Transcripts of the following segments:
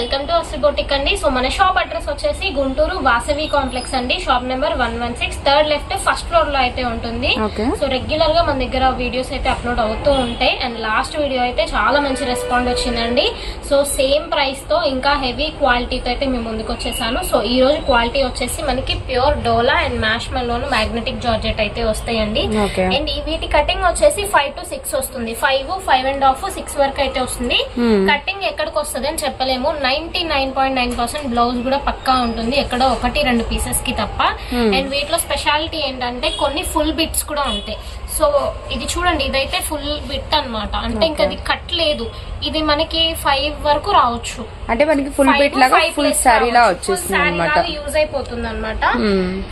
Welcome to అసలు boutique అండి. So మన షాప్ అడ్రస్ వచ్చేసి గుంటూరు వాసవి కాంప్లెక్స్ అండి. Shop number one one six third left first ఫ్లోర్లో అయితే ఉంటుంది. సో రెగ్యులర్గా మన దగ్గర వీడియోస్ అయితే అప్లోడ్ అవుతూ ఉంటాయి. అండ్ లాస్ట్ వీడియో అయితే చాలా మంచి రెస్పాండ్ వచ్చిందండి. సో సేమ్ ప్రైస్తో ఇంకా హెవీ క్వాలిటీతో అయితే మేము ముందుకు వచ్చేసాను సో ఈ రోజు క్వాలిటీ వచ్చేసి మనకి ప్యూర్ డోలా అండ్ మ్యాష్ మెల్లోను మ్యాగ్నెటిక్ జార్జెట్ అయితే వస్తాయండి. అండ్ వీటి కటింగ్ వచ్చేసి ఫైవ్ టు సిక్స్ వస్తుంది. Five five and half six వరకు అయితే వస్తుంది. కటింగ్ ఎక్కడికి వస్తుంది అని చెప్పలేము. Ninety nine point nine percent blouse కూడా పక్కా ఉంటుంది. ఎక్కడో ఒకటి రెండు పీసెస్కి తప్ప. Hmm. అండ్ వీటిలో స్పెషాలిటీ ఏంటంటే కొన్ని ఫుల్ బిట్స్ కూడా ఉంటాయి. సో ఇది చూడండి ఇదైతే ఫుల్ బిట్ అన్నమాట. అంటే ఇంకా ఇది కట్ లేదు. ఇది మనకి ఫైవ్ వరకు రావచ్చు. అంటే మనకి ఫుల్ బిట్ లాగా ఫుల్ శారీ లా వచ్చేస్తుంది అనమాట యూజ్ అయిపోతుంది అనమాట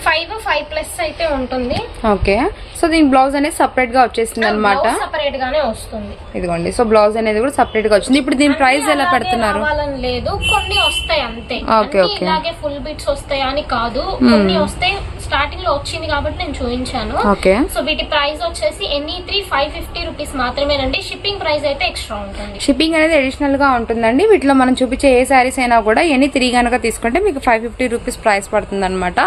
ఫైవ్ ఫైవ్ ప్లస్ అయితే ఉంటుంది. ఓకే సో దీని బ్లౌజ్ అనేది సపరేట్గా వచ్చేసింది అనమాట సపరేట్ గానే వస్తుంది. ఇదిగోండి. సో బ్లౌజ్ అనేది కూడా సపరేట్గా వచ్చింది. ఇప్పుడు దీని ప్రైస్ ఎలా పెడుతున్నారు? లేదు. కొన్ని వస్తాయి అంతే. Okay, okay. ఇలాగే ఫుల్ బిట్స్ వస్తాయి అని కాదు. కొన్ని వస్తాయి స్టార్టింగ్లో వచ్చింది కాబట్టి నేను చూపించాను. ఓకే. సో వీటి ప్రైస్ వచ్చేసి any three five fifty rupees మాత్రమేనండి. షిప్పింగ్ ప్రైస్ అయితే ఎక్స్ట్రా ఉంటుంది షిప్పింగ్ అనేది అడిషనల్గా ఉంటుందండి. వీటిలో మనం చూపించే ఏ శారీస్ అయినా కూడా ఎనీ త్రీ కనుక తీసుకుంటే మీకు ఫైవ్ ఫిఫ్టీ రూపీస్ ప్రైస్ పడుతుంది అనమాట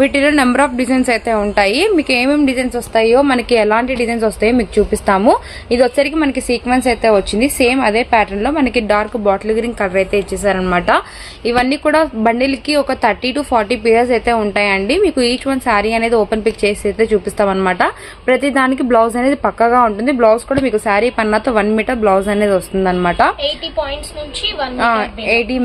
వీటిలో నెంబర్ ఆఫ్ డిజైన్స్ అయితే ఉంటాయి. మీకు ఏమేమి డిజైన్స్ వస్తాయో మనకి ఎలాంటి డిజైన్స్ వస్తాయో మీకు చూపిస్తాము. ఇది వచ్చరికి మనకి సీక్వెన్స్ అయితే వచ్చింది. సేమ్ అదే ప్యాటర్న్లో మనకి డార్క్ బాటిల్ గ్రీన్ కలర్ అయితే ఇచ్చేసారనమాట ఇవన్నీ కూడా బండిల్కి ఒక థర్టీ టు ఫార్టీ పీసెస్ అయితే ఉంటాయండి. మీకు ఈచ్ వన్ శారీ అనేది ఓపెన్ పిక్ చేసి అయితే చూపిస్తాం అనమాట ప్రతి దానికి బ్లౌజ్ అనేది పక్కగా ఉంటుంది. బ్లౌజ్ కూడా మీకు శారీ పన్నాతో వన్ మీటర్ బ్లౌజ్ అనేది వస్తుంది అనమాట ఎయిటీ పాయింట్స్ నుంచి వన్ ఎయిటీ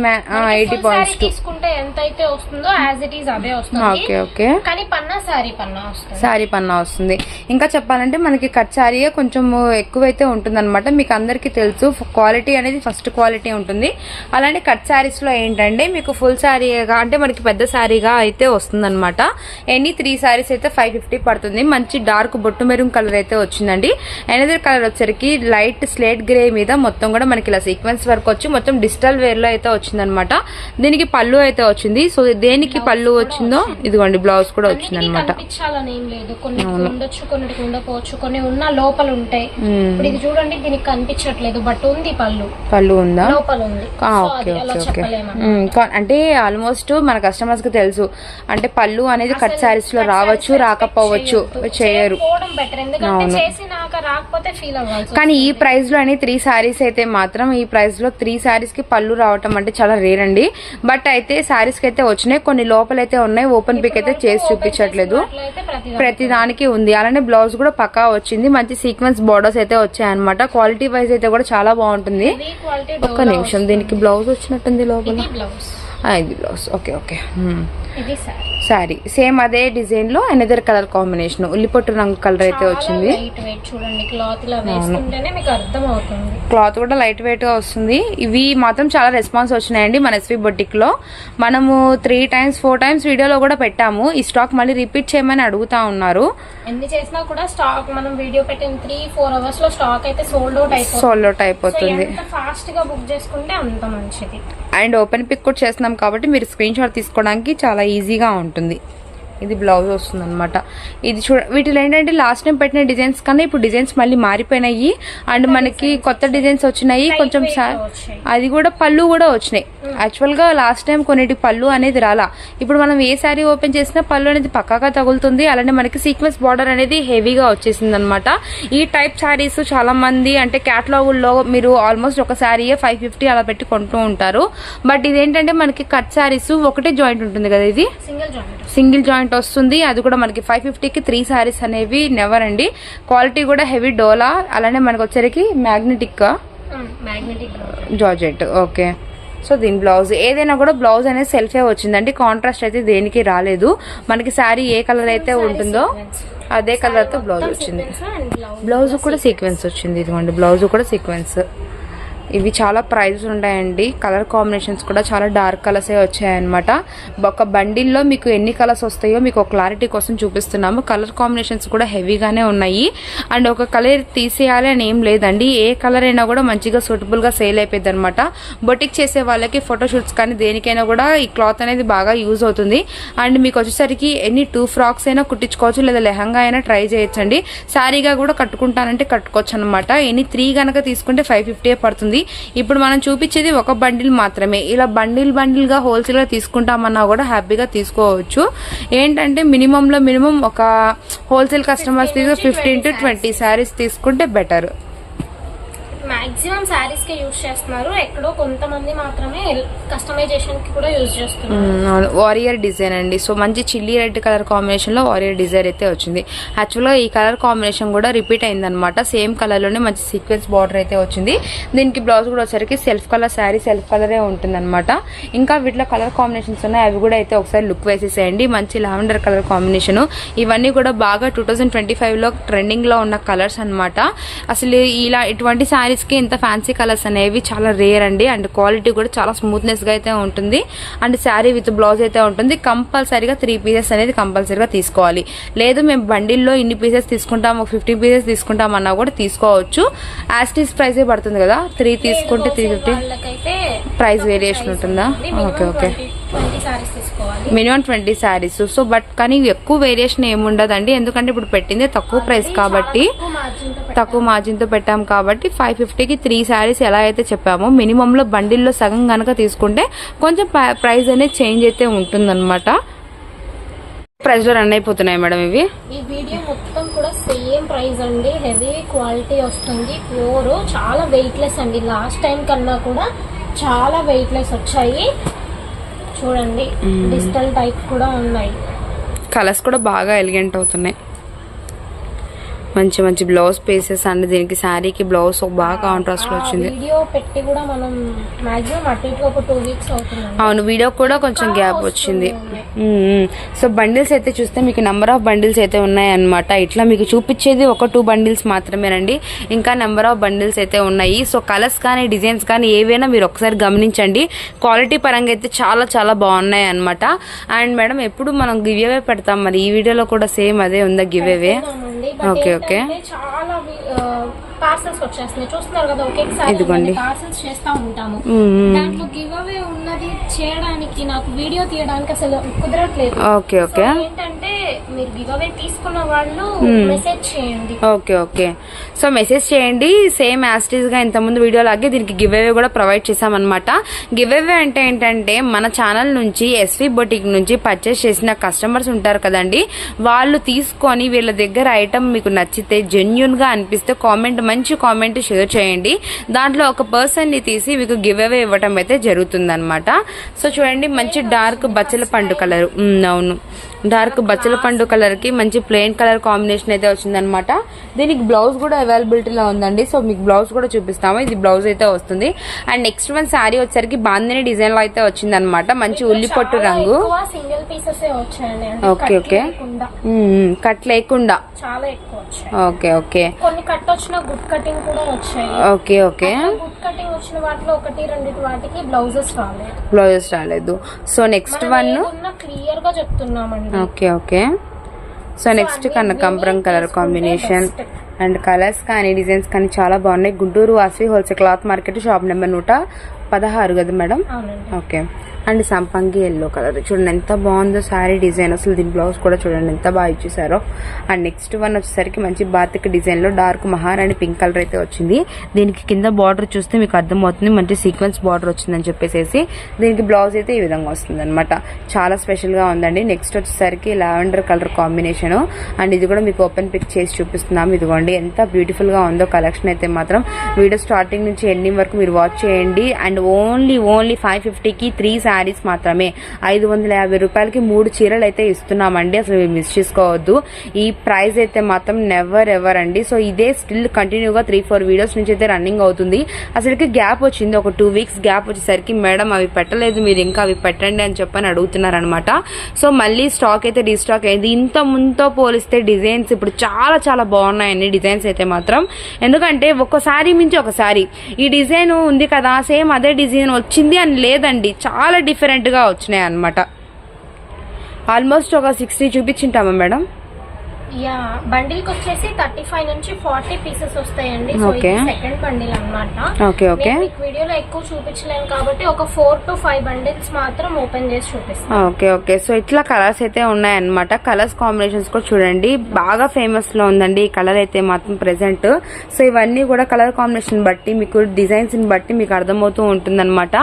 ఎయిటీ పాయింట్స్ తీసుకుంటే ఎంత అయితే వస్తుందో యాజ్ ఇట్ ఈస్ అదే వస్తుంది. Okay okay. కానీ పన్నా సారీ పన్నా వస్తుంది. శారీ పన్నా వస్తుంది. ఇంకా చెప్పాలంటే మనకి కట్ శారీ కొంచెం ఎక్కువైతే ఉంటుంది అనమాట మీకు అందరికీ తెలుసు క్వాలిటీ అనేది ఫస్ట్ క్వాలిటీ ఉంటుంది. అలానే కట్ శారీస్లో ఏంటంటే మీకు ఫుల్ శారీగా అంటే మనకి పెద్ద శారీగా అయితే వస్తుంది అనమాట ఎనీ త్రీ శారీస్ అయితే ఫైవ్ ఫిఫ్టీ పడుతుంది. మంచి డార్క్ బొట్టు మెరూన్ కలర్ అయితే వచ్చిందండి. ఎనదర్ కలర్ వచ్చరికి లైట్ స్లేట్ గ్రే మీద మొత్తం కూడా మనకి ఇలా సీక్వెన్స్ వర్క్ వచ్చి మొత్తం డిజిటల్ వేర్లో అయితే వచ్చిందనమాట దీనికి పళ్ళు అయితే వచ్చింది. సో దేనికి పళ్ళు వచ్చిందో ఇదిగోండి బ్లౌజ్ కూడా వచ్చింది అనమాట కనిపించాలని ఏం లేదు. కొన్ని ఉండొచ్చు కొన్నిటికి ఉండకపోవచ్చు. కొన్ని ఉన్న లోపల ఉంటాయి. మ్మ్. ఇప్పుడు ఇది చూడండి దీనికి కనిపించట్లేదు. బట్ ఉంది పళ్ళు. పళ్ళు ఉందా? లోపల ఓకే ఓకే అంటే ఆల్మోస్ట్ మన కస్టమర్స్కి తెలుసు. అంటే పళ్ళు అనేది కట్ శారీస్లో రావచ్చు రాకపోవచ్చు చేయరు. కానీ ఈ ప్రైస్లో అని త్రీ శారీస్ అయితే మాత్రం ఈ ప్రైస్లో త్రీ శారీస్కి పళ్ళు రావటం అంటే చాలా రేర్ అండి. బట్ అయితే శారీస్కి అయితే వచ్చినాయి కొన్ని లోపలైతే ఉన్నాయి ఓపెన్ పిక్ అయితే చేసి చూపించట్లేదు. ప్రతి దానికి ఉంది. అలానే బ్లౌజ్ కూడా పక్కా వచ్చింది. మంచి సీక్వెన్స్ బోర్డర్స్ అయితే వచ్చాయి అనమాట క్వాలిటీ వైజ్ అయితే కూడా చాలా బాగుంటుంది. ఒక్క నిమిషం దీనికి బ్లౌజ్ వచ్చినట్టుంది లోపల. ఇది బ్లౌజ్ ఓకే ఓకే. మ్మ్. ఇది సారీ శారీ సేమ్ అదే డిజైన్లో ఎనదర్ కలర్ కాంబినేషన్ ఉల్లిపొట్టు రంగు కలర్ అయితే వచ్చింది. క్లాత్ కూడా లైట్ వెయిట్గా వస్తుంది. ఇవి మాత్రం చాలా రెస్పాన్స్ వచ్చినాయండి మన ఎస్వి బొటిక్లో. మనము త్రీ టైమ్స్ ఫోర్ టైమ్స్ వీడియోలో కూడా పెట్టాము. ఈ స్టాక్ మళ్ళీ రిపీట్ చేయమని అడుగుతా ఉన్నారు. ఎన్ని చేసినా కూడా స్టాక్ మనం వీడియో పెట్టిన త్రీ ఫోర్ అవర్స్లో స్టాక్ అయితే సోల్డ్ అవుట్ అయిపోతుంది. సోల్డ్ అవుట్ సో అయిపోతుంది ఎంత ఫాస్ట్గా బుక్ చేసుకుంటే అంత మంచిది. అండ్ ఓపెన్ పిక్ కూడా చేస్తున్నాం కాబట్టి మీరు స్క్రీన్ షాట్ తీసుకోవడానికి చాలా ఈజీగా ఉంటుంది. ఉంటుంది ఇది బ్లౌజ్ వస్తుంది అనమాట ఇది చూడ వీటిలో ఏంటంటే లాస్ట్ టైం పెట్టిన డిజైన్స్ కన్నా ఇప్పుడు డిజైన్స్ మళ్ళీ మారిపోయినాయి. అండ్ మనకి కొత్త డిజైన్స్ వచ్చినాయి. కొంచెం. అది కూడా పళ్ళు కూడా వచ్చినాయి. యాక్చువల్గా లాస్ట్ టైం కొన్నిటి పళ్ళు అనేది రాలా. ఇప్పుడు మనం ఏ శారీ ఓపెన్ చేసినా పళ్ళు అనేది పక్కాగా తగులుతుంది. అలానే మనకి సీక్వెన్స్ బార్డర్ అనేది హెవీగా వచ్చేసింది అనమాట ఈ టైప్ శారీస్ చాలా మంది అంటే క్యాటలాగుల్లో మీరు ఆల్మోస్ట్ ఒక శారీ ఫైవ్ ఫిఫ్టీ అలా పెట్టి కొంటూ ఉంటారు. బట్ ఇదేంటంటే మనకి కట్ శారీస్ ఒకటే జాయింట్ ఉంటుంది కదా ఇది? సింగిల్ జాయింట్ జాయింట్ వస్తుంది. అది కూడా మనకి ఫైవ్ ఫిఫ్టీకి త్రీ శారీస్ అనేవి నెవర్ అండి. క్వాలిటీ కూడా హెవీ డోలా అలానే మనకి వచ్చరికి magnetic magnetic georgette okay. So దీని బ్లౌజ్ ఏదైనా కూడా బ్లౌజ్ అనేది సెల్ఫే వచ్చిందండి. కాంట్రాస్ట్ అయితే దేనికి రాలేదు. మనకి శారీ ఏ కలర్ అయితే ఉంటుందో అదే కలర్తో బ్లౌజ్ వచ్చింది. బ్లౌజ్ కూడా సీక్వెన్స్ వచ్చింది. ఇదిగోండి బ్లౌజ్ కూడా సీక్వెన్స్ ఇవి చాలా ప్రైజెస్ ఉంటాయండి. కలర్ కాంబినేషన్స్ కూడా చాలా డార్క్ కలర్సే వచ్చాయన్నమాట. ఒక బండిల్లో మీకు ఎన్ని కలర్స్ వస్తాయో మీకు ఒక క్లారిటీ కోసం చూపిస్తున్నాము. కలర్ కాంబినేషన్స్ కూడా హెవీగానే ఉన్నాయి. అండ్ ఒక కలర్ తీసేయాలి అని ఏం లేదండి. ఏ కలర్ అయినా కూడా మంచిగా సూటబుల్గా సేల్ అయిపోయింది అనమాట బొటిక్ చేసే వాళ్ళకి ఫోటోషూట్స్ కానీ దేనికైనా కూడా ఈ క్లాత్ అనేది బాగా యూజ్ అవుతుంది. అండ్ మీకు వచ్చేసరికి ఎన్ని టూ ఫ్రాక్స్ అయినా కుట్టించుకోవచ్చు లేదా లెహంగా అయినా ట్రై చేయొచ్చండి. శారీగా కూడా కట్టుకుంటానంటే కట్టుకోవచ్చు అనమాట ఎన్ని త్రీ కనుక తీసుకుంటే ఫైవ్ ఫిఫ్టీ పడుతుంది. ఉంటుంది ఇప్పుడు మనం చూపించేది ఒక బండిల్ మాత్రమే. ఇలా బండిల్ బండిల్గా హోల్సేల్గా తీసుకుంటామన్నా కూడా హ్యాపీగా తీసుకోవచ్చు. ఏంటంటే మినిమంలో మినిమం ఒక హోల్సేల్ కస్టమర్స్ తీసుకు ఫిఫ్టీన్ టు ట్వంటీ శారీస్ తీసుకుంటే బెటర్. మాక్సిమం శారీస్కి యూజ్ చేస్తున్నారు. ఎక్కడో కొంతమంది మాత్రమే కస్టమైజేషన్కి కూడా యూజ్ చేస్తున్నారు. వారియర్ డిజైన్ అండి. సో మంచి చిల్లీ రెడ్ కలర్ కాంబినేషన్లో వారియర్ డిజైన్ అయితే వచ్చింది. యాక్చువల్గా ఈ కలర్ కాంబినేషన్ కూడా రిపీట్ అయిందనమాట సేమ్ కలర్లోనే మంచి సీక్వెన్స్ బార్డర్ అయితే వచ్చింది. దీనికి బ్లౌజ్ కూడా వచ్చరికి సెల్ఫ్ కలర్ శారీ సెల్ఫ్ కలరే ఉంటుందన్నమాట. ఇంకా వీటిలో కలర్ కాంబినేషన్స్ ఉన్నాయి. అవి కూడా అయితే ఒకసారి లుక్ వేసేసేయండి. మంచి లావెండర్ కలర్ కాంబినేషన్ ఇవన్నీ కూడా బాగా టూ థౌజండ్ ట్వంటీ ఫైవ్లో ట్రెండింగ్లో ఉన్న కలర్స్ అన్నమాట. అసలు ఇలా ఇటువంటి శారీస్కి ఇంత ఫ్యాన్సీ కలర్స్ అనేవి చాలా రేర్ అండి. అండ్ క్వాలిటీ కూడా చాలా స్మూత్నెస్గా అయితే ఉంటుంది. అండ్ శారీ విత్ బ్లౌజ్ అయితే ఉంటుంది. కంపల్సరీగా త్రీ పీసెస్ అనేది కంపల్సరీగా తీసుకోవాలి. లేదు మేము బండిల్లో ఇన్ని పీసెస్ తీసుకుంటాం ఒక ఫిఫ్టీ పీసెస్ తీసుకుంటాం అన్నా కూడా తీసుకోవచ్చు. యాస్టీస్ ప్రైసే పడుతుంది కదా? త్రీ తీసుకుంటే త్రీ ఫిఫ్టీ ప్రైస్ వేరియేషన్ ఉంటుందా? Okay okay minimum twenty saris. So but కానీ ఎక్కువ వేరియేషన్ ఏముండదండి. ఎందుకంటే ఇప్పుడు పెట్టింది తక్కువ ప్రైస్ కాబట్టి తక్కువ మార్జిన్తో పెట్టాం కాబట్టి ఫైవ్ ఫిఫ్టీకి త్రీ శారీస్ ఎలా అయితే చెప్పామో మినిమంలో బండిల్లో సగం కనుక తీసుకుంటే కొంచెం ప్రైస్ అనేది చేంజ్ అయితే ఉంటుందన్నమాట. ప్రైస్లో రన్ అయిపోతున్నాయి మేడం ఇవి. ఈ వీడియో మొత్తం కూడా సేమ్ ప్రైస్ అండి. హెవీ క్వాలిటీ వస్తుంది. ప్యూర్ చాలా వెయిట్లెస్ అండి. లాస్ట్ టైం కన్నా కూడా చాలా వెయిట్లెస్ వచ్చాయి. చూడండి డిజిటల్ టైప్ కూడా ఉన్నాయి. కలర్స్ కూడా బాగా ఎలిగెంట్ అవుతున్నాయి. మంచి మంచి బ్లౌజ్ పీసెస్ అండ్ దీనికి శారీకి బ్లౌజ్ బాగా కాంట్రాస్ట్లో వచ్చింది. అవును వీడియో కూడా కొంచెం గ్యాప్ వచ్చింది. సో బండిల్స్ అయితే చూస్తే మీకు నెంబర్ ఆఫ్ బండిల్స్ అయితే ఉన్నాయన్నమాట. ఇట్లా మీకు చూపించేది ఒక టూ బండిల్స్ మాత్రమేనండి. ఇంకా నెంబర్ ఆఫ్ బండిల్స్ అయితే ఉన్నాయి. సో కలర్స్ కానీ డిజైన్స్ కానీ ఏవైనా మీరు ఒకసారి గమనించండి. క్వాలిటీ పరంగా అయితే చాలా చాలా బాగున్నాయి అనమాట అండ్ మేడం ఎప్పుడు మనం గివ్ అవే పెడతాం మరి? ఈ వీడియోలో కూడా సేమ్ అదే ఉందా గివ్ అవే ఓకే, ఓకే. చాలా పార్సల్స్ వచ్చేస్తున్నాయి చూస్తున్నారు కదా ఒకేసారి. పార్సల్స్ చేస్తా ఉంటాము. దాంట్లో గివ్ అవే ఉన్నది చేయడానికి నాకు వీడియో తీయడానికి అసలు కుదరట్లేదు ఓకే ఓకే ఏంటంటే మీరు గివ్ అవే తీసుకున్న వాళ్ళు మెసేజ్ చేయండి. ఓకే ఓకే సో మెసేజ్ చేయండి. సేమ్ యాస్టీస్గా ఇంతకుముందు వీడియో లాగే దీనికి గివ్ అవే కూడా ప్రొవైడ్ చేసామన్నమాట గివ్ అవే అంటే ఏంటంటే మన ఛానల్ నుంచి ఎస్వి బొటిక్ నుంచి పర్చేస్ చేసిన కస్టమర్స్ ఉంటారు కదండి. వాళ్ళు తీసుకొని వీళ్ళ దగ్గర ఐటమ్ మీకు నచ్చితే జెన్యున్గా అనిపిస్తే కామెంట్ మంచి కామెంట్ షేర్ చేయండి. దాంట్లో ఒక పర్సన్ని తీసి మీకు గివ్ అవే ఇవ్వటం అయితే జరుగుతుంది సో చూడండి మంచి డార్క్ బచ్చల పండు కలర్ అవును. డార్క్ బచ్చల పండు కలర్కి మంచి ప్లెయిన్ కలర్ కాంబినేషన్ అయితే వచ్చిందనమాట దీనికి బ్లౌజ్ కూడా అవైలబిలిటీలో ఉందండి. సో మీకు బ్లౌజ్ కూడా చూపిస్తాము. ఇది బ్లౌజ్ అయితే వస్తుంది. అండ్ నెక్స్ట్ వన్ శారీ వచ్చేసరికి బాందిని డిజైన్లో అయితే వచ్చిందనమాట మంచి ఉల్లిపొట్టు రంగు. Single pieces okay, okay. Cut లేకుండా. చాలా ఎక్కువ ఓకే ఓకే కొన్ని కట్ వచ్చిన గుడ్ కటింగ్ కూడా వచ్చాయి. ఓకే ఓకే గుడ్ కటింగ్ వచ్చిన వాటిలో ఒకటి రెండిటి వాటికి బ్లౌజెస్ రాలేదు. బ్లౌజెస్ రాలేదు. సో నెక్స్ట్ వన్ క్లియర్గా చెప్తున్నామండి. ఓకే ఓకే సో నెక్స్ట్ కనకాంబరం కలర్ కాంబినేషన్ అండ్ కలర్స్ కానీ డిజైన్స్ కానీ చాలా బాగున్నాయి. గుంటూరు వాసి wholesale cloth market shop number నూట పదహారు కదా మేడం ఓకే అండ్ సంపంగి ఎల్లో కలర్. చూడండి ఎంత బాగుందో శారీ డిజైన్. అసలు దీని బ్లౌజ్ కూడా చూడండి ఎంత బాగా ఇచ్చేసారో అండ్ నెక్స్ట్ వన్ వచ్చేసరికి మంచి బాతిక్ డిజైన్లో డార్క్ మహారాణి పింక్ కలర్ అయితే వచ్చింది. దీనికి కింద బార్డర్ చూస్తే మీకు అర్థమవుతుంది. మంచి సీక్వెన్స్ బార్డర్ వచ్చిందని చెప్పేసి దీనికి బ్లౌజ్ అయితే ఈ విధంగా వస్తుంది అనమాట చాలా స్పెషల్గా ఉందండి. నెక్స్ట్ వచ్చేసరికి లావెండర్ కలర్ కాంబినేషన్ అండ్ ఇది కూడా మీకు ఓపెన్ పిక్ చేసి చూపిస్తున్నాం. ఇదిగోండి ఎంత బ్యూటిఫుల్గా ఉందో కలెక్షన్ అయితే మాత్రం. వీడియో స్టార్టింగ్ నుంచి ఎండింగ్ వరకు మీరు వాచ్ చేయండి. అండ్ ఓన్లీ ఓన్లీ ఫైవ్ ఫిఫ్టీకి త్రీ శారీస్ మాత్రమే. ఐదు వందల యాభై రూపాయలకి మూడు చీరలు అయితే ఇస్తున్నామండి. అసలు మిస్ చేసుకోవద్దు. ఈ ప్రైస్ అయితే మాత్రం నెవర్ ఎవర్ అండి. సో ఇదే స్టిల్ కంటిన్యూగా త్రీ ఫోర్ వీడియోస్ నుంచి అయితే రన్నింగ్ అవుతుంది. అసలుకి గ్యాప్ వచ్చింది. ఒక టూ వీక్స్ గ్యాప్ వచ్చేసరికి మేడం అవి పెట్టలేదు. మీరు ఇంకా అవి పెట్టండి అని చెప్పని అడుగుతున్నారనమాట సో మళ్ళీ స్టాక్ అయితే రీస్టాక్ అయింది. ఇంత ముందుతో పోలిస్తే డిజైన్స్ ఇప్పుడు చాలా చాలా బాగున్నాయండి. డిజైన్స్ అయితే మాత్రం. ఎందుకంటే ఒక్కసారి మించి ఒకసారి ఈ డిజైన్ ఉంది కదా సేమ్ అదే డిజైన్ వచ్చింది అని లేదండి. చాలా డిఫరెంట్గా వచ్చినాయి అనమాట ఆల్మోస్ట్ ఒక సిక్స్టీ చూపించింటామా మేడం? యా బండిల్కి వచ్చేసి థర్టీ ఫైవ్ నుంచి ఫార్టీ పీసెస్ వస్తాయండి. సో. ఇది సెకండ్ బండిల్ అన్నమాట ఓకే ఓకే. మీకు వీడియోలో ఎక్కువ చూపించలేను కాబట్టి ఒక ఫోర్ టు ఫైవ్ బండిల్స్ మాత్రం ఓపెన్ చేసి చూపిస్తాను. Okay okay. సో ఇట్లా కలర్స్ అయితే ఉన్నాయన్నమాట. కలర్స్ కాంబినేషన్స్ కూడా చూడండి. బాగా ఫేమస్లో ఉందండి. ఈ కలర్ అయితే మాత్రం ప్రెసెంట్ సో ఇవన్నీ కూడా కలర్ కాంబినేషన్ బట్టి మీకు డిజైన్స్ని బట్టి మీకు అర్థమవుతూ ఉంటుందన్నమాట.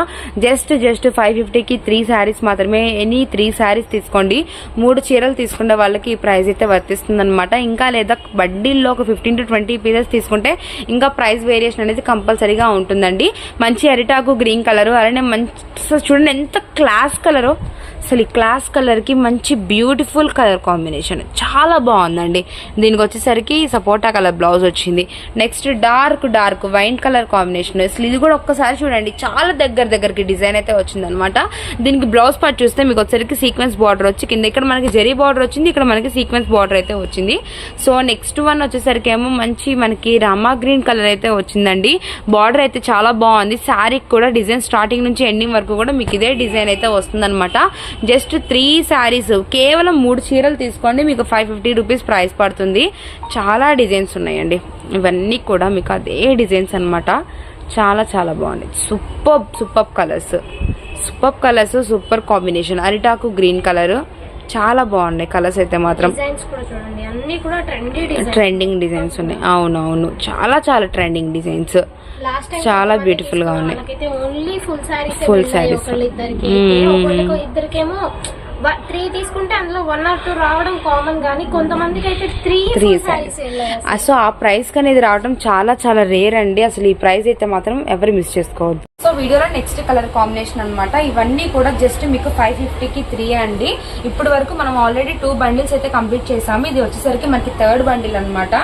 జస్ట్ జస్ట్ ఫైవ్ ఫిఫ్టీకి త్రీ శారీస్ మాత్రమే. ఎనీ త్రీ శారీస్ తీసుకోండి. మూడు చీరలు తీసుకునే వాళ్ళకి ఈ ప్రైస్ అయితే వర్తిస్తుంది. ఇంకా లేదా బడ్డీల్లో ఒక ఫిఫ్టీన్ టు ట్వంటీ పీసెస్ తీసుకుంటే ఇంకా ప్రైస్ వేరియేషన్ అనేది కంపల్సరీగా ఉంటుందండి. మంచి అరిటాకు గ్రీన్ కలర్ అలానే మంచి చూడండి ఎంత క్లాస్ కలరు అసలు ఈ క్లాస్ కలర్కి మంచి బ్యూటిఫుల్ కలర్ కాంబినేషన్. చాలా బాగుందండి. దీనికి వచ్చేసరికి సపోటా కలర్ బ్లౌజ్ వచ్చింది. Next dark dark wine colour combination అసలు ఇది కూడా ఒక్కసారి చూడండి. చాలా దగ్గర దగ్గరికి డిజైన్ అయితే వచ్చింది అనమాట దీనికి బ్లౌజ్ పార్ట్ చూస్తే మీకు వచ్చేసరికి సీక్వెన్స్ బార్డర్ వచ్చి కింద ఇక్కడ మనకి జరీ బార్డర్ వచ్చింది. ఇక్కడ మనకి సీక్వెన్స్ బార్డర్ అయితే వచ్చింది. సో నెక్స్ట్ వన్ వచ్చేసరికి ఏమో మంచి మనకి రామా గ్రీన్ కలర్ అయితే వచ్చిందండి. బార్డర్ అయితే చాలా బాగుంది. శారీకి కూడా డిజైన్ స్టార్టింగ్ నుంచి ఎండింగ్ వరకు కూడా మీకు ఇదే డిజైన్ అయితే వస్తుందన్నమాట. జస్ట్ త్రీ శారీస్ కేవలం మూడు చీరలు తీసుకోండి మీకు ఫైవ్ ఫిఫ్టీ రూపీస్ ప్రైస్ పడుతుంది. చాలా డిజైన్స్ ఉన్నాయండి. ఇవన్నీ కూడా మీకు అదే డిజైన్స్ అనమాట చాలా చాలా బాగుంది super super colours super colours super combination అరిటాకు గ్రీన్ కలర్ చాలా బాగున్నాయి కలర్స్ అయితే మాత్రం. Trending designs. ఉన్నాయి. అవునవును. చాలా చాలా ట్రెండింగ్ డిజైన్స్. చాలా beautiful గా ఉన్నాయి. ఫుల్ సారీస్ మ్మ్. ఒకళ్ళకి ఇద్దరికేమో త్రీ తీసుకుంటే అందులో వన్ ఆర్ టూ రావడం కామన్ కానీ కొంతమందికి అయితే three three saris saris so ఆ ప్రైస్ అనేది రావడం చాలా చాలా రేర్ అండి. అసలు ఈ ప్రైస్ అయితే మాత్రం ఎవరు మిస్ చేసుకోవద్దు. సో వీడియోలో నెక్స్ట్ కలర్ కాంబినేషన్ అన్నమాట. ఇవన్నీ కూడా జస్ట్ మీకు ఫైవ్ ఫిఫ్టీకి త్రీ అండి. ఇప్పటి వరకు మనం ఆల్రెడీ టూ బండిల్స్ అయితే కంప్లీట్ చేసాము ఇది వచ్చేసరికి మనకి థర్డ్ బండిల్ అన్నమాట.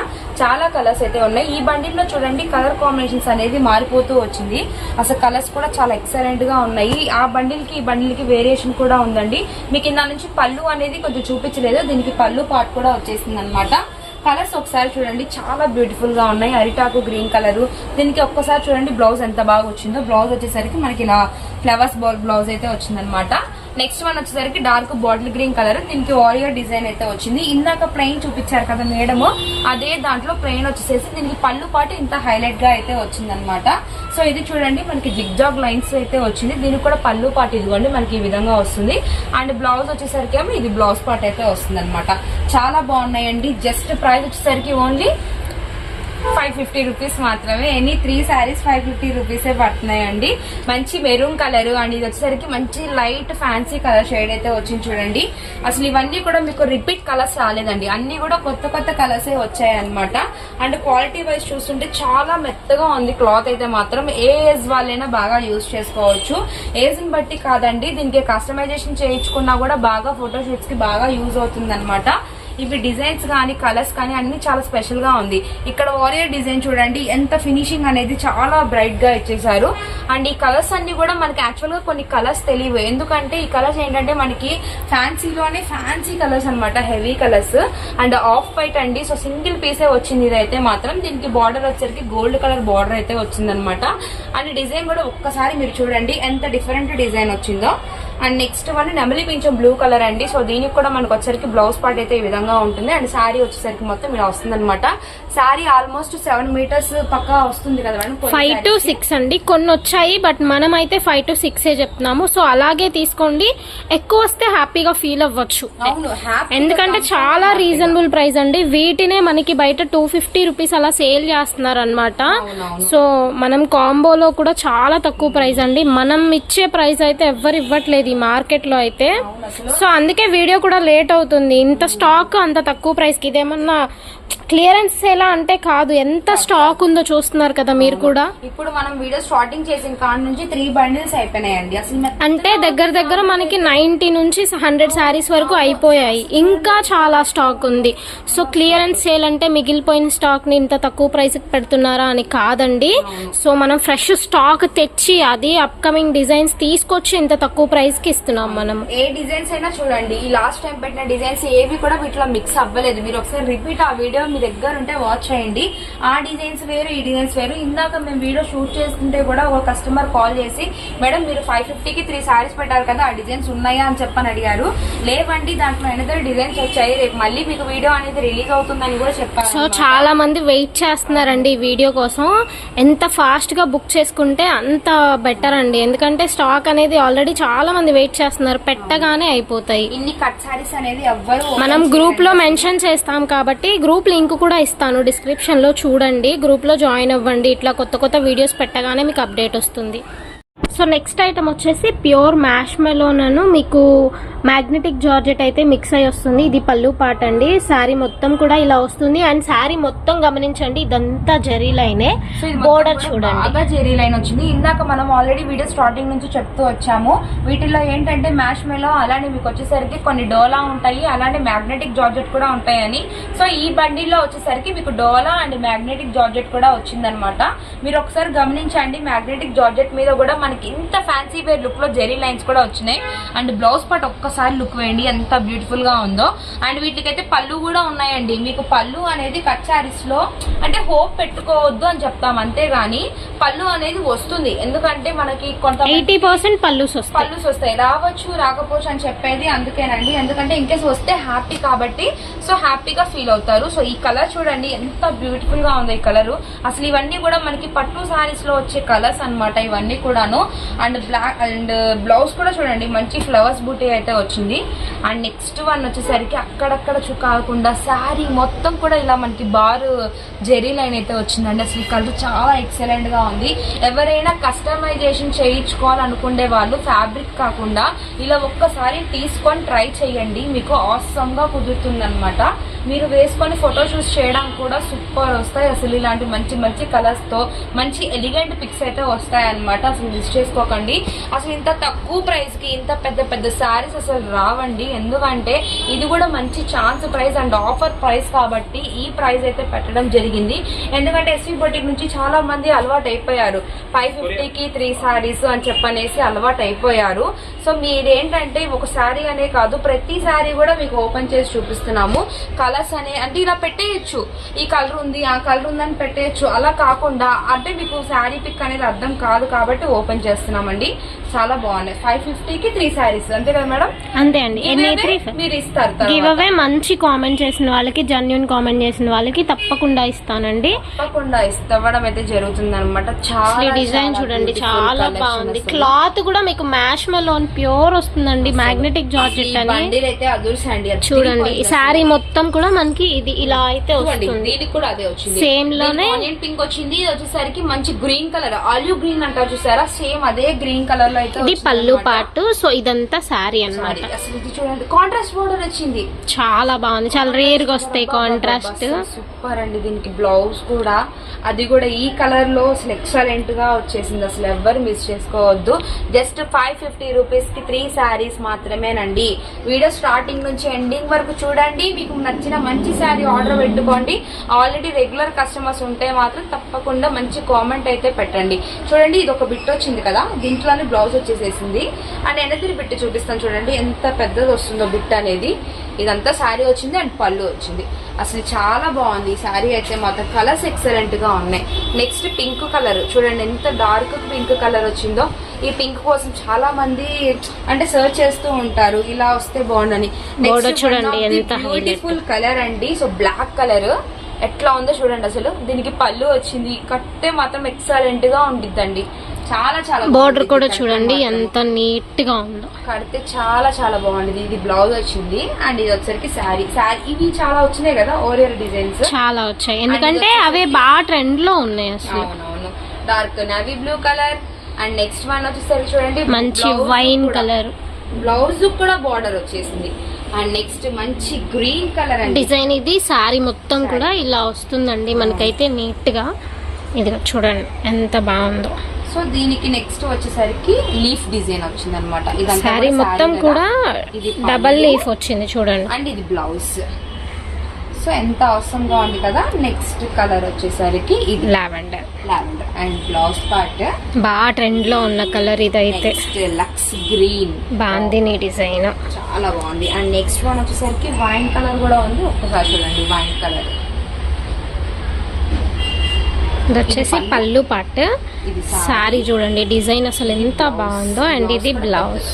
చాలా కలర్స్ అయితే ఉన్నాయి. ఈ బండిల్లో చూడండి కలర్ కాంబినేషన్స్ అనేది మారిపోతూ వచ్చింది. అసలు కలర్స్ కూడా చాలా ఎక్సలెంట్గా ఉన్నాయి. ఆ బండిల్కి ఈ బండిల్కి వేరియేషన్ కూడా ఉందండి. మీకు ఇందా నుంచి పళ్ళు అనేది కొంచెం చూపించలేదు. దీనికి పళ్ళు పార్ట్ కూడా వచ్చేసింది అనమాట కలర్స్ ఒకసారి చూడండి. చాలా బ్యూటిఫుల్గా ఉన్నాయి. అరిటాకు గ్రీన్ కలర్ దీనికి ఒక్కసారి చూడండి బ్లౌజ్ ఎంత బాగా వచ్చిందో. బ్లౌజ్ వచ్చేసరికి మనకి ఇలా ఫ్లవర్స్ బ్లౌజ్ అయితే వచ్చిందనమాట. నెక్స్ట్ వన్ వచ్చేసరికి డార్క్ బాటిల్ గ్రీన్ కలర్ దీనికి వారియర్ డిజైన్ అయితే వచ్చింది. ఇందాక ప్లెయిన్ చూపించారు కదా మేడము అదే దాంట్లో ప్లెయిన్ వచ్చేసేసి దీనికి పళ్ళు పాటు ఇంత హైలైట్గా అయితే వచ్చిందనమాట సో ఇది చూడండి మనకి జిగ్జాగ్ లైన్స్ అయితే వచ్చింది. దీనికి కూడా పళ్ళు పాటు ఇదిగోండి మనకి ఈ విధంగా వస్తుంది. అండ్ బ్లౌజ్ వచ్చేసరికి ఏమో ఇది బ్లౌజ్ పార్ట్ అయితే వస్తుంది చాలా బాగున్నాయండి. జస్ట్ ప్రైస్ వచ్చేసరికి ఓన్లీ ఫైవ్ ఫిఫ్టీ రూపీస్ మాత్రమే. Any three saris five fifty రూపీసే పడుతున్నాయండి. మంచి మెరూన్ కలర్ అండ్ ఇది వచ్చేసరికి మంచి లైట్ ఫ్యాన్సీ కలర్ షేడ్ అయితే వచ్చింది చూడండి. అసలు ఇవన్నీ కూడా మీకు రిపీట్ కలర్స్ రాలేదండి. అన్ని కూడా కొత్త కొత్త కలర్స్ వచ్చాయి అనమాట అండ్ క్వాలిటీ వైజ్ చూస్తుంటే చాలా మెత్తగా ఉంది క్లాత్ అయితే మాత్రం. ఏ ఏజ్ వాళ్ళైనా బాగా యూజ్ చేసుకోవచ్చు. ఏజ్ని బట్టి కాదండి. దీనికి కస్టమైజేషన్ చేయించుకున్నా కూడా బాగా ఫోటోషూట్స్కి బాగా యూజ్ అవుతుంది ఇవి డిజైన్స్ కానీ కలర్స్ కానీ అన్ని చాలా స్పెషల్గా ఉంది. ఇక్కడ వారియర్ డిజైన్ చూడండి ఎంత ఫినిషింగ్ అనేది చాలా బ్రైట్గా ఇచ్చేసారు అండ్ ఈ కలర్స్ అన్ని కూడా మనకి యాక్చువల్గా కొన్ని కలర్స్ తెలియవు. ఎందుకంటే ఈ కలర్స్ ఏంటంటే మనకి ఫ్యాన్సీలోనే ఫ్యాన్సీ కలర్స్ అనమాట heavy colours and off white అండి సో సింగిల్ పీసే వచ్చింది ఇదైతే మాత్రం. దీనికి బార్డర్ వచ్చేసరికి గోల్డ్ కలర్ బార్డర్ అయితే వచ్చిందనమాట అండ్ డిజైన్ కూడా ఒక్కసారి మీరు చూడండి ఎంత డిఫరెంట్ డిజైన్ వచ్చిందో. అండ్ నెక్స్ట్ వన్ నెమలి కొంచెం బ్లూ కలర్ అండి. సో దీనికి కూడా మనకు వచ్చేసరికి బ్లౌజ్ పార్ట్ అయితే ఈ విధంగా ఉంటుంది. అండ్ శారీ వచ్చేసరికి మొత్తం ఇలా వస్తుంది అనమాట శారీ ఆల్మోస్ట్ సెవెన్ మీటర్స్ పక్కా వస్తుంది కదా మేడం? Five to. సిక్స్ అండి. కొన్ని వచ్చాయి బట్ మనం అయితే ఫైవ్ టు సిక్స్ ఏ చెప్తున్నాము. సో అలాగే తీసుకోండి. ఎక్కువ వస్తే హ్యాపీగా ఫీల్ అవ్వచ్చు. ఎందుకంటే చాలా. రీజనబుల్ ప్రైస్ అండి. వీటినే మనకి బయట టూ ఫిఫ్టీ రూపీస్ అలా సేల్ చేస్తున్నారు అనమాట. సో మనం కాంబోలో కూడా చాలా తక్కువ ప్రైస్ అండి. మనం ఇచ్చే ప్రైస్ అయితే ఎవ్వరు ఇవ్వట్లేదు. ఈ మార్కెట్లో అయితే సో అందుకే వీడియో కూడా లేట్ అవుతుంది. ఇంత స్టాక్ అంత తక్కువ ప్రైస్కి ఇదేమన్నా క్లియరెన్స్ ఎలా అంటే కాదు. ఎంత స్టాక్ ఉందో చూస్తున్నారు కదా మీరు కూడా. ఇప్పుడు మనం వీడియో స్టార్టింగ్ చేసిన కాడ నుంచి త్రీ బండిల్స్ అయిపోయినాయండి. అసలు అంటే దగ్గర దగ్గర మనకి నైన్టీ నుంచి హండ్రెడ్ శారీస్ వరకు అయిపోయాయి. ఇంకా చాలా స్టాక్ ఉంది. సో క్లియరెన్స్ సేల్ అంటే మిగిలిపోయిన స్టాక్ని ఇంత తక్కువ ప్రైస్ పెడుతున్నారా అని కాదండి. సో మనం ఫ్రెష్ స్టాక్ తెచ్చి అది అప్కమింగ్ డిజైన్స్ తీసుకొచ్చి ఇంత తక్కువ ప్రైస్కి ఇస్తున్నాం మనం. ఏ డిజైన్ డిజైన్స్ అయినా చూడండి. ఈ లాస్ట్ టైం పెట్టిన డిజైన్స్ ఏవి కూడా వీటిలో మిక్స్ అవ్వలేదు. మీరు ఒకసారి రిపీట్ ఆ వీడియో మీ దగ్గర ఉంటే వాచ్ చేయండి. ఆ డిజైన్స్ వేరు ఈ డిజైన్స్ వేరు. ఇందాక మేము వీడియో షూట్ చేస్తుంటే కూడా ఒక కస్టమర్ కాల్ చేసి మేడం మీరు ఫైవ్ ఫిఫ్టీకి త్రీ శారీస్ పెట్టారు కదా ఆ డిజైన్స్ ఉన్నాయా? అని చెప్పని అడిగారు. లేవండి దాంట్లో ఎనదర్ డిజైన్స్ వచ్చాయి. రేపు మళ్ళీ మీకు వీడియో అనేది రిలీజ్ అవుతుందని కూడా చెప్పారు సో చాలా మంది వెయిట్ చేస్తున్నారండి ఈ వీడియో కోసం. ఎంత ఫాస్ట్గా బుక్ చేసుకుంటే అంత బెటర్ అండి. ఎందుకంటే స్టాక్ అనేది ఆల్రెడీ చాలా మంది వెయిట్ చేస్తున్నారు. పెట్టగానే అయిపోతాయి. ఇన్ని కట్ సారీస్ అనేది ఎవ్వరు మనం గ్రూప్లో మెన్షన్ చేస్తాం కాబట్టి గ్రూప్ లింక్ కూడా ఇస్తాను. డిస్క్రిప్షన్లో చూడండి. గ్రూప్లో జాయిన్ అవ్వండి. ఇట్లా కొత్త కొత్త వీడియోస్ పెట్టగానే మీకు అప్డేట్ వస్తుంది. సో నెక్స్ట్ ఐటమ్ వచ్చేసి ప్యూర్ మ్యాష్ మెలోనను మీకు మ్యాగ్నెటిక్ జార్జెట్ అయితే మిక్స్ అయి వస్తుంది. ఇది పళ్ళు పాట అండి. శారీ మొత్తం కూడా ఇలా వస్తుంది. అండ్ శారీ మొత్తం గమనించండి ఇదంతా జరీ లైనే. బోర్డర్ చూడండి. బాగా జెరీ లైన్ వచ్చింది. ఇందాక మనం ఆల్రెడీ వీడియో స్టార్టింగ్ నుంచి చెప్తూ వచ్చాము. వీటిలో ఏంటంటే మ్యాష్ మేలో అలానే మీకు వచ్చేసరికి కొన్ని డోలా ఉంటాయి. అలానే మ్యాగ్నెటిక్ జార్జెట్ కూడా ఉంటాయని. సో ఈ బండిల్లో వచ్చేసరికి మీకు డోలా అండ్ మ్యాగ్నెటిక్ జార్జెట్ కూడా వచ్చిందనమాట. మీరు ఒకసారి గమనించండి మ్యాగ్నెటిక్ జార్జెట్ మీద కూడా మనకి ఇంత ఫ్యాన్సీ వేర్ లుక్లో జెరీ లైన్స్ కూడా వచ్చినాయి. అండ్ బ్లౌజ్ పార్ట్ ఒక్కసారి లుక్ వేయండి ఎంత బ్యూటిఫుల్గా ఉందో. అండ్ వీటికైతే పళ్ళు కూడా ఉన్నాయండి. మీకు పళ్ళు అనేది కట్ సారీస్లో అంటే హోప్ పెట్టుకోవద్దు అని చెప్తాం అంతేగాని పళ్ళు అనేది వస్తుంది. ఎందుకంటే మనకి కొంత ఎయిటీ పర్సెంట్ పళ్ళుస్ వస్తాయి. పళ్ళుస్ వస్తాయి. రావచ్చు రాకపోవచ్చు అని చెప్పేది అందుకేనండి. ఎందుకంటే ఇన్ కేస్ వస్తే హ్యాపీ కాబట్టి సో హ్యాపీగా ఫీల్ అవుతారు. సో ఈ కలర్ చూడండి ఎంత బ్యూటిఫుల్గా ఉంది ఈ కలర్ అసలు ఇవన్నీ కూడా మనకి పట్టు సారీస్లో వచ్చే కలర్స్ అన్నమాట ఇవన్నీ కూడాను. అండ్ బ్లాక్ అండ్ బ్లౌజ్ కూడా చూడండి మంచి ఫ్లవర్స్ బూటీ అయితే వచ్చింది. అండ్ నెక్స్ట్ వన్ వచ్చేసరికి అక్కడక్కడ చుక్కాకుండా శారీ మొత్తం కూడా ఇలా మనకి బారు జెరీ లైన్ అయితే వచ్చిందండి. అసలు కలర్ చాలా ఎక్సలెంట్గా ఉంది. ఎవరైనా కస్టమైజేషన్ చేయించుకోవాలనుకునే వాళ్ళు ఫ్యాబ్రిక్ కాకుండా ఇలా ఒక్కసారి తీసుకొని ట్రై చేయండి. మీకు ఆసమ్ కుదురుతుందనమాట కుదురుతుంది మీరు వేసుకొని ఫోటో షూస్ చేయడానికి కూడా సూపర్ వస్తాయి. అసలు ఇలాంటి మంచి మంచి కలర్స్తో మంచి ఎలిగెంట్ పిక్స్ అయితే వస్తాయన్నమాట. అసలు మిస్ చేసుకోకండి. అసలు ఇంత తక్కువ ప్రైస్కి ఇంత పెద్ద పెద్ద శారీస్ అసలు రావండి. ఎందుకంటే ఇది కూడా మంచి chance price and offer price కాబట్టి ఈ ప్రైస్ అయితే పెట్టడం జరిగింది. ఎందుకంటే ఎస్వి బొటిక్ నుంచి చాలా మంది అలవాటు అయిపోయారు ఫైవ్ ఫిఫ్టీకి త్రీ శారీస్ అని చెప్పనేసి అలవాటు అయిపోయారు సో మీరేంటంటే ఒక శారీ అనే కాదు ప్రతి శారీ కూడా మీకు ఓపెన్ చేసి చూపిస్తున్నాము. కలర్స్ అనే అంటే ఇలా పెట్టేయచ్చు. ఈ కలర్ ఉంది ఆ కలర్ ఉందని పెట్టేయచ్చు. అలా కాకుండా అంటే మీకు శారీ పిక్ అనేది అర్థం కాదు కాబట్టి ఓపెన్ చేస్తున్నామండి. చాలా బాగున్నాయి. ఫైవ్ ఫిఫ్టీకి త్రీ శారీస్ అంతే కదా మేడం? అంతే అండి. మీరు ఇస్తారు. గివ్ అవే మంచి కామెంట్ చేసిన వాళ్ళకి జెన్యున్ కామెంట్ చేసిన వాళ్ళకి తప్పకుండా ఇస్తానండి. తప్పకుండా ఇవ్వడం అయితే జరుగుతుంది అనమాట చాలా డిజైన్ చూడండి చాలా బాగుంది. క్లాత్ కూడా మీకు మ్యాష్ మెలోన్ ప్యూర్ వస్తుందండి మ్యాగ్నెటిక్ జార్జెట్ అని. చూడండి శారీ మొత్తం కూడా మనకి ఇది ఇలా అయితే వస్తుంది. కూడా అదే వచ్చింది. Same లోనే- పింక్ వచ్చింది ఇది వచ్చేసరికి మంచి గ్రీన్ కలర్ ఆలివ్ గ్రీన్ అంటారు చూసారా? సేమ్ అదే గ్రీన్ కలర్లో అయితే ఇది పళ్ళు పార్ట్ సో ఇదంతా శారీ అసలు ఇది చూడండి కాంట్రాస్ట్ బోర్డర్ వచ్చింది. చాలా బాగుంది చాలా రేర్గా వస్తాయి కాంట్రాస్ట్ సూపర్ అండి దీనికి బ్లౌజ్ కూడా. అది కూడా ఈ కలర్లో అసలు ఎక్సలెంట్గా వచ్చేసింది అసలు ఎవ్వరు మిస్ చేసుకోవద్దు. జస్ట్ ఫైవ్ ఫిఫ్టీ రూపీస్ కి త్రీ శారీస్ మాత్రమేనండి. వీడియో స్టార్టింగ్ నుంచి ఎండింగ్ వరకు చూడండి. మీకు నచ్చిన మంచి శారీ ఆర్డర్ పెట్టుకోండి. ఆల్రెడీ రెగ్యులర్ కస్టమర్స్ ఉంటే మాత్రం తప్పకుండా మంచి కామెంట్ అయితే పెట్టండి. చూడండి ఇది ఒక బిట్ వచ్చింది కదా. దీంట్లోనే బ్లౌజ్ వచ్చేసేసింది. అండ్ ఎనదిరి బిట్ చూపిస్తాను చూడండి. ఎంత పెద్దది వస్తుందో బిట్ అనేది. ఇదంతా శారీ వచ్చింది అండ్ పళ్ళు వచ్చింది. అసలు చాలా బాగుంది. ఈ శారీ అయితే మాత్రం కలర్స్ ఎక్సలెంట్గా ఉన్నాయి. నెక్స్ట్ పింక్ కలర్ చూడండి ఎంత డార్క్ పింక్ కలర్ వచ్చిందో. ఈ పింక్ కోసం చాలా మంది అంటే సర్చ్ చేస్తూ ఉంటారు. ఇలా వస్తే బాగుండని. చూడండి ఎంత బ్యూటిఫుల్ కలర్ అండి. సో బ్లాక్ కలర్ ఎట్లా ఉందో చూడండి అసలు. దీనికి పళ్ళు వచ్చింది. కట్టే మాత్రం ఎక్సలెంట్గా ఉండిద్దండి. చాలా చాలా బోర్డర్ కూడా చూడండి. ఎంత నీట్గా ఉందో. కడితే చాలా చాలా బాగుంది. ఇది బ్లౌజ్ వచ్చింది. అండ్ ఇది వచ్చరికి శారీ శారీ ఇవి చాలా వచ్చినాయి కదా ఓరియర్ డిజైన్స్ చాలా వచ్చాయి. ఎందుకంటే అవే బాగా ట్రెండ్లో ఉన్నాయి అసలు. Dark navy blue colour and next one వచ్చేసరికి చూడండి మంచి వైన్ కలర్ బ్లౌజ్ కూడా బార్డర్ వచ్చేసింది. అండ్ నెక్స్ట్ మంచి గ్రీన్ కలర్ అండి. డిజైన్ ఇది శారీ మొత్తం కూడా ఇలా వస్తుందండి మనకైతే నీట్గా ఇదిగో చూడండి ఎంత బాగుందో. సో దీనికి నెక్స్ట్ వచ్చేసరికి లీఫ్ డిజైన్ వచ్చింది అనమాట శారీ మొత్తం కూడా డబల్ లీఫ్ వచ్చింది చూడండి. అండ్ ఇది బ్లౌజ్ సో ఎంత అవసరంగా ఉంది కదా నెక్స్ట్ కలర్ వచ్చేసరికి ఇది. Lavender lavender and blouse part బాగా ట్రెండ్లో ఉన్న కలర్ ఇదైతే. Lux green bandhani design. చాలా బాగుంది. అండ్ నెక్స్ట్ వన్ వచ్చేసరికి వైన్ కలర్ కూడా ఉంది. ఒక్కసారి చూడండి వైన్ కలర్ ఇది వచ్చేసి పళ్ళు. ఇది సారీ. చూడండి డిజైన్ అసలు ఎంత బాగుందో. అండ్ ఇది బ్లౌజ్